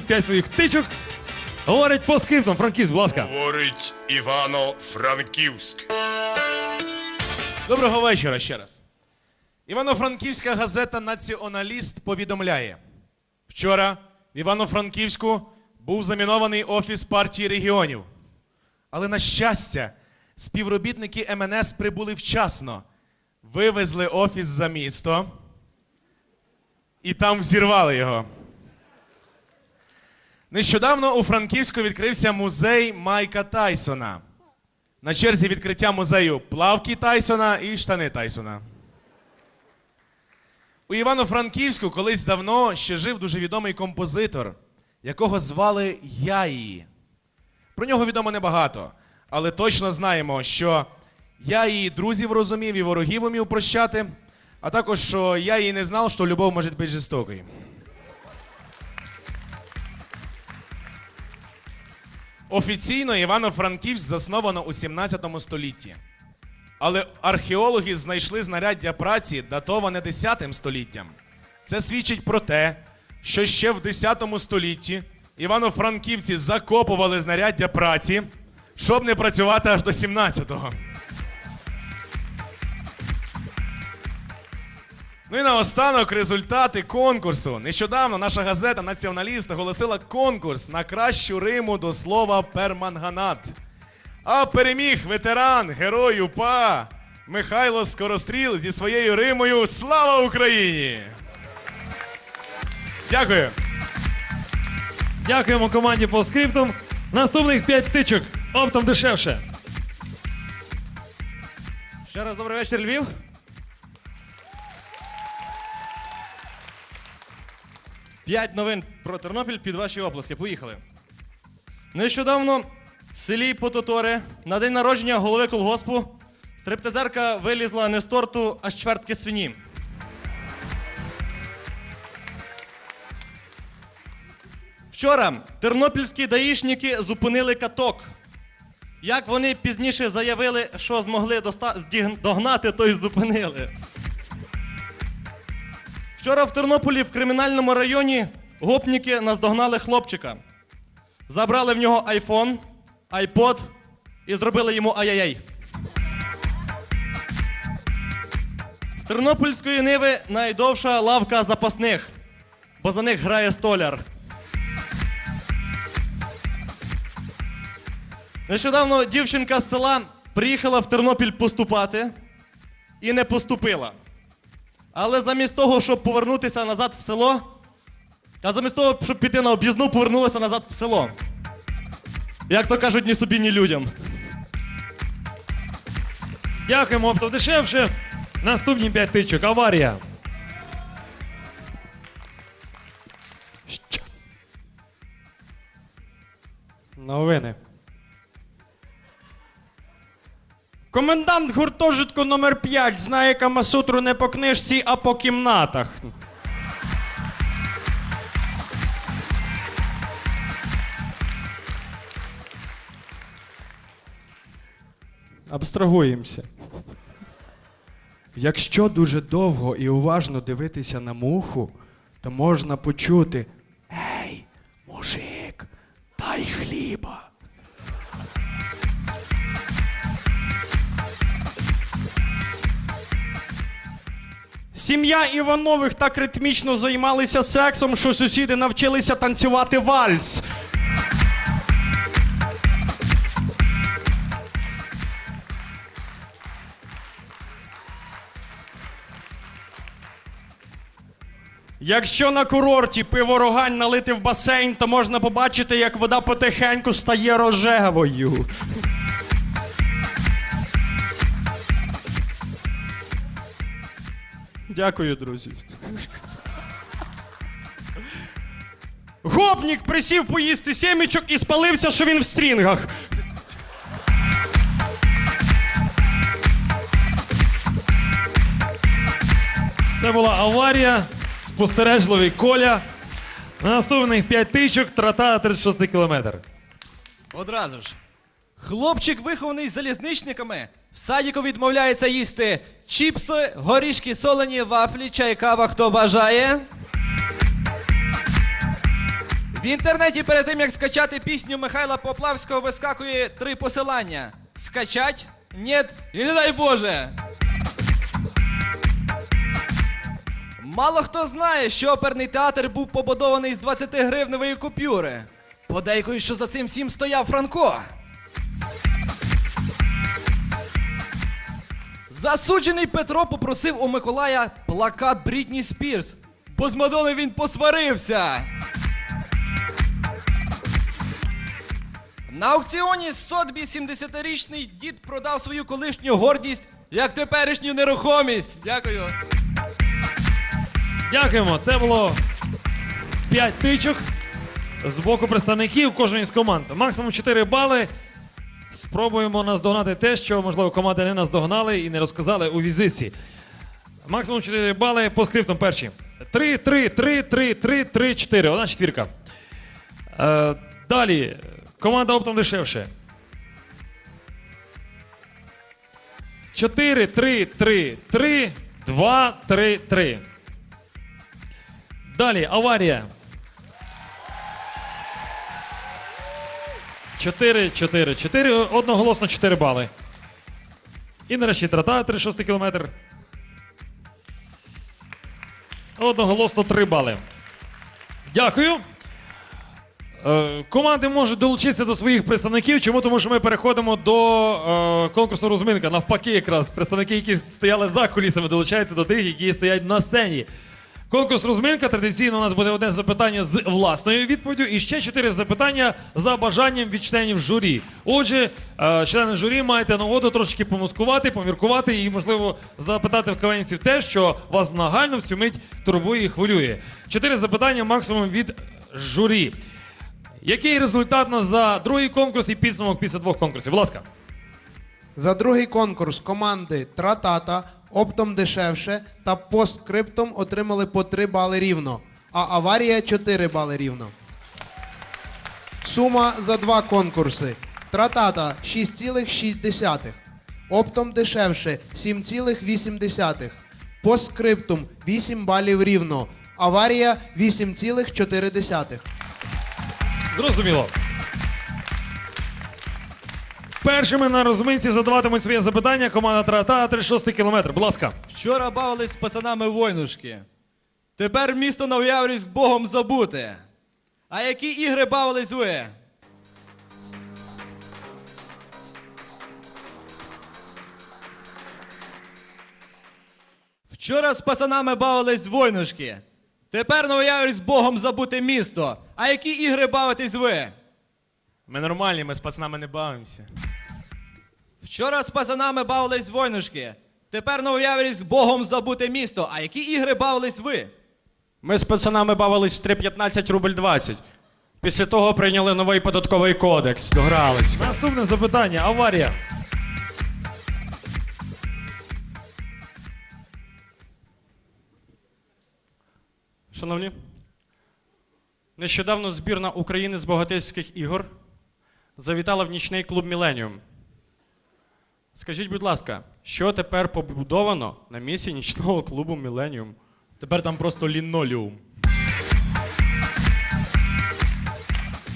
5 своїх тичок. Говорить по скриптам. Франкіс, будь ласка. Говорить Івано-Франківськ. Доброго вечора ще раз. Івано-Франківська газета Націоналіст повідомляє: вчора в Івано-Франківську був замінований офіс партії регіонів. Але, на щастя, співробітники МНС прибули вчасно, вивезли офіс за місто і там взірвали його. Нещодавно у Франківську відкрився музей Майка Тайсона. На черзі відкриття музею плавки Тайсона і штани Тайсона. У Івано-Франківську колись давно ще жив дуже відомий композитор, якого звали Яї. Про нього відомо небагато, але точно знаємо, що я її друзів розумів і ворогів умів прощати, а також, що я її не знав, що любов може бути жорстокою. Офіційно Івано-Франківськ засновано у 17 столітті. Але археологи знайшли знаряддя праці, датоване 10 століттям. Це свідчить про те, що ще в 10 столітті івано-франківці закопували знаряддя праці, щоб не працювати аж до 17-го. Ну і наостанок результати конкурсу. Нещодавно наша газета Націоналіст оголосила конкурс на кращу риму до слова перманганат. А переміг ветеран, герой УПА Михайло Скоростріл зі своєю римою Слава Україні! Дякую. Дякуємо команді по скриптам. Наступних 5 тичок. Оптом дешевше. Ще раз добрий вечір, Львів. П'ять новин про Тернопіль під ваші оплески. Поїхали. Нещодавно в селі Пототори на день народження голови колгоспу стриптизерка вилізла не з торту, а з чвертки свині. Вчора тернопільські даїшники зупинили каток. Як вони пізніше заявили, що змогли доста- догнати, то й зупинили. Вчора в Тернополі в кримінальному районі гопніки наздогнали хлопчика. Забрали в нього айфон, айпод і зробили йому ай-яй-яй. В Тернопільської ниви найдовша лавка запасних, бо за них грає столяр. Нещодавно дівчинка з села приїхала в Тернопіль поступати і не поступила. Але замість того, щоб повернутися назад в село, а замість того, щоб піти на об'їзну, повернулася назад в село. Як то кажуть, ні собі, ні людям. Дякуємо оптом дешевше. Наступні 5 тичок. Аварія. Новини. Комендант гуртожитку номер 5 знає Камасутру не по книжці, а по кімнатах. Абстрагуємося. Якщо дуже довго і уважно дивитися на муху, то можна почути: Сім'я Іванових так ритмічно займалися сексом, що сусіди навчилися танцювати вальс. Якщо на курорті пиво рогань налити в басейн, то можна побачити, як вода потихеньку стає рожевою. Дякую, друзі. Гопнік присів поїсти сімічок і спалився, що він в стрінгах. Це була аварія. Спостережливий коля. Наступних 5 тичок. Трата 36 кілометр. Одразу ж. Хлопчик, вихований залізничниками, в садіку відмовляється їсти чіпси, горішки, солені, вафлі, чай, кава, хто бажає. В інтернеті перед тим, як скачати пісню Михайла Поплавського, вискакує три посилання: скачать, нет і не дай Боже. Мало хто знає, що оперний театр був побудований з 20-гривневої купюри. Подейкують, що за цим всім стояв Франко. Засуджений Петро попросив у Миколая плакат Брітні Спірс, бо з Мадоною він посварився. На аукціоні Сотбі 70-річний дід продав свою колишню гордість як теперішню нерухомість. Дякую. Дякуємо. Це було 5 тичок з боку представників кожної з команд. Максимум 4 бали. Спробуємо наздогнати те, що, можливо, команди не наздогнали і не розказали у візитці. Максимум 4 бали по скриптам перші. 3, 3, 3, 3, 3, 3, 4. Одна четвірка. Е, далі. Команда оптом дешевше. 4, 3, 3, 3, 2, 3, 3. Далі, аварія. 4, 4, 4. Одноголосно 4 бали. І нарешті трата 36 кілометр. Одноголосно 3 бали. Дякую. Е, команди можуть долучитися до своїх представників. Чому? Тому що ми переходимо до е, конкурсу розминка. Навпаки, якраз представники, які стояли за кулісами, долучаються до тих, які стоять на сцені. Конкурс розминка. Традиційно у нас буде одне запитання з власною відповіддю і ще чотири запитання за бажанням від членів журі. Отже, е, члени журі маєте нагоду трошки помускувати, поміркувати і, можливо, запитати в кавенців те, що вас нагально в цю мить турбує і хвилює. Чотири запитання максимум від журі. Який результат нас за другий конкурс і підсумок після двох конкурсів? Будь ласка. За другий конкурс команди Тратата, Оптом дешевше та Посткриптом отримали по 3 бали рівно, а аварія 4 бали рівно. Сума за два конкурси. Тратата 6,6. Оптом дешевше 7,8. Посткриптум 8 балів рівно. Аварія 8,4. Зрозуміло. Першими на розминці задаватимуть своє запитання команда Трата 36 кілометр. Будь ласка. Вчора бавились з пацанами войнушки. Тепер місто Новояврівськ Богом забуте. А які ігри бавились ви? Вчора з пацанами бавились войнушки. Тепер Новояврівськ Богом забуте місто. А які ігри бавитесь ви? Ми нормальні, ми з пацанами не бавимося. Вчора з пацанами бавились войнушки. Тепер Новояврівськ Богом забуте місто. А які ігри бавились ви? Ми з пацанами бавились в 3.15 рубль 20. Після того прийняли новий податковий кодекс, догрались. Наступне запитання. Аварія. Шановні, нещодавно збірна України з богатирських ігор завітала в нічний клуб Міленіум. Скажіть, будь ласка, що тепер побудовано на місці нічного клубу Міленіум? Тепер там просто лінолеум.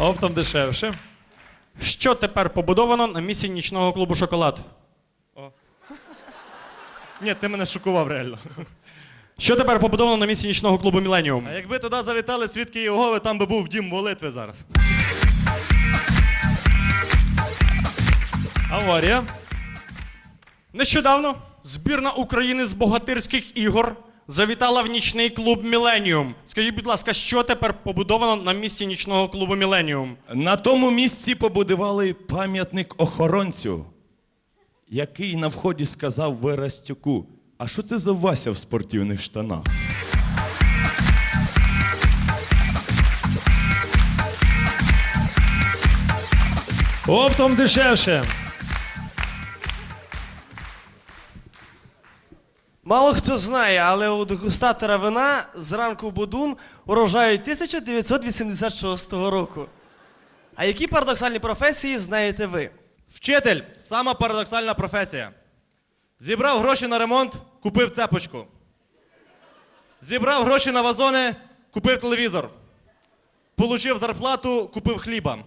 Оптом дешевше. Що тепер побудовано на місці нічного клубу Шоколад? Ні, ти мене шокував реально. Що тепер побудовано на місці нічного клубу Міленіум? А якби туди завітали свідки Єгови, там би був дім молитви зараз. Аварія. Нещодавно збірна України з богатирських ігор завітала в нічний клуб Міленіум. Скажіть, будь ласка, що тепер побудовано на місці нічного клубу Міленіум? На тому місці побудували пам'ятник охоронцю, який на вході сказав Верастюку, а що це за Вася в спортивних штанах? Оптом дешевше. Мало хто знає, але у дегустатора вина зранку Будун урожаю 1986 року. А які парадоксальні професії знаєте ви? Вчитель сама парадоксальна професія. Зібрав гроші на ремонт, купив цепочку. Зібрав гроші на вазони, купив телевізор. получив зарплату, купив хліба.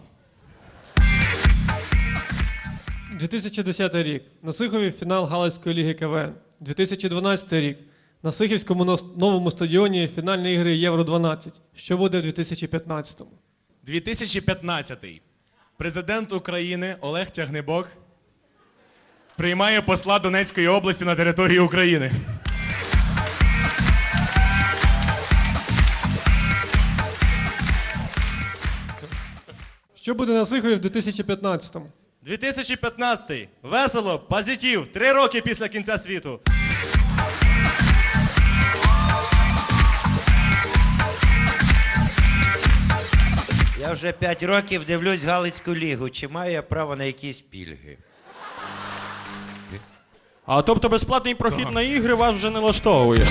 2010 рік. На Сихові фінал Галицької ліги КВН. 2012 рік. На Сихівському новому стадіоні фінальні ігри Євро 12. Що буде в 2015-му? 2015. Президент України Олег Тягнебок приймає посла Донецької області на території України. Що буде на Сихові в 2015-му? 2015. Весело, позитив. Три роки після кінця світу. Я вже 5 років дивлюсь Галицьку лігу. Чи маю я право на якісь пільги? А тобто безплатний прохід на ігри вас вже не влаштовує.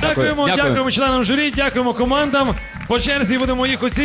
Дякуємо, дякуємо членам журі, дякуємо командам. По черзі будемо їх оцінювати.